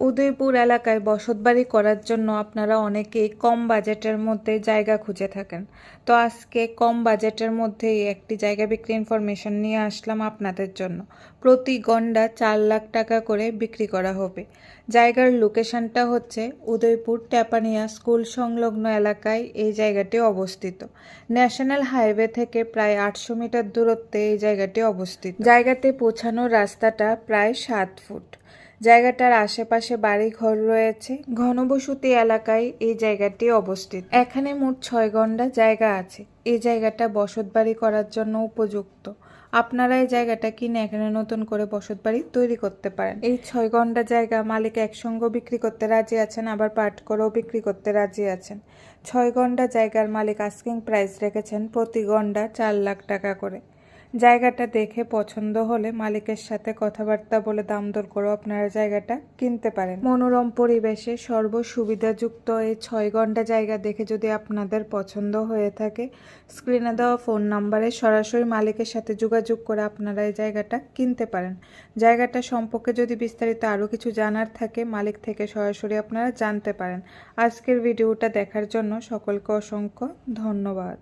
উদয়পুর এলাকায় বসতবাড়ি করার জন্য আপনারা অনেকেই কম বাজেটের মধ্যে জায়গা খুঁজে থাকেন। তো আজকে কম বাজেটের মধ্যেই একটি জায়গা বিক্রি ইনফরমেশন নিয়ে আসলাম আপনাদের জন্য। প্রতি গন্ডা চার লাখ টাকা করে বিক্রি করা হবে। জায়গার লোকেশনটা হচ্ছে উদয়পুর ট্যাপানিয়া স্কুল সংলগ্ন এলাকায় এই জায়গাটি অবস্থিত। ন্যাশনাল হাইওয়ে থেকে প্রায় আটশো মিটার দূরত্বে এই জায়গাটি অবস্থিত। জায়গাতে পৌঁছানোর রাস্তাটা প্রায় সাত ফুট। জায়গাটার আশেপাশে বাড়ি ঘর রয়েছে। ঘনবসতি এলাকায় এই জায়গাটি অবস্থিত। এখানে মোট ছয় গন্ডা জায়গা আছে। এই জায়গাটা বসতবাড়ি করার জন্য উপযুক্ত। আপনারা এই জায়গাটা কিনে এখানে নতুন করে বসত বাড়ি তৈরি করতে পারেন। এই ছয় গন্ডা জায়গা মালিক একসঙ্গে বিক্রি করতে রাজি আছেন, আবার পাট করেও বিক্রি করতে রাজি আছেন। ছয় গন্ডা জায়গার মালিক আস্কিং প্রাইস রেখেছেন প্রতি গন্ডা চার লাখ টাকা করে। জায়গাটা দেখে পছন্দ হলে মালিকের সাথে কথাবার্তা বলে দাম দর করেও আপনারা জায়গাটা কিনতে পারেন। মনোরম পরিবেশে সর্বসুবিধাযুক্ত এই ছয় ঘণ্টা জায়গা দেখে যদি আপনাদের পছন্দ হয়ে থাকে, স্ক্রিনে দেওয়া ফোন নাম্বারে সরাসরি মালিকের সাথে যোগাযোগ করে আপনারা এই জায়গাটা কিনতে পারেন। জায়গাটা সম্পর্কে যদি বিস্তারিত আরও কিছু জানার থাকে, মালিক থেকে সরাসরি আপনারা জানতে পারেন। আজকের ভিডিওটা দেখার জন্য সকলকে অসংখ্য ধন্যবাদ।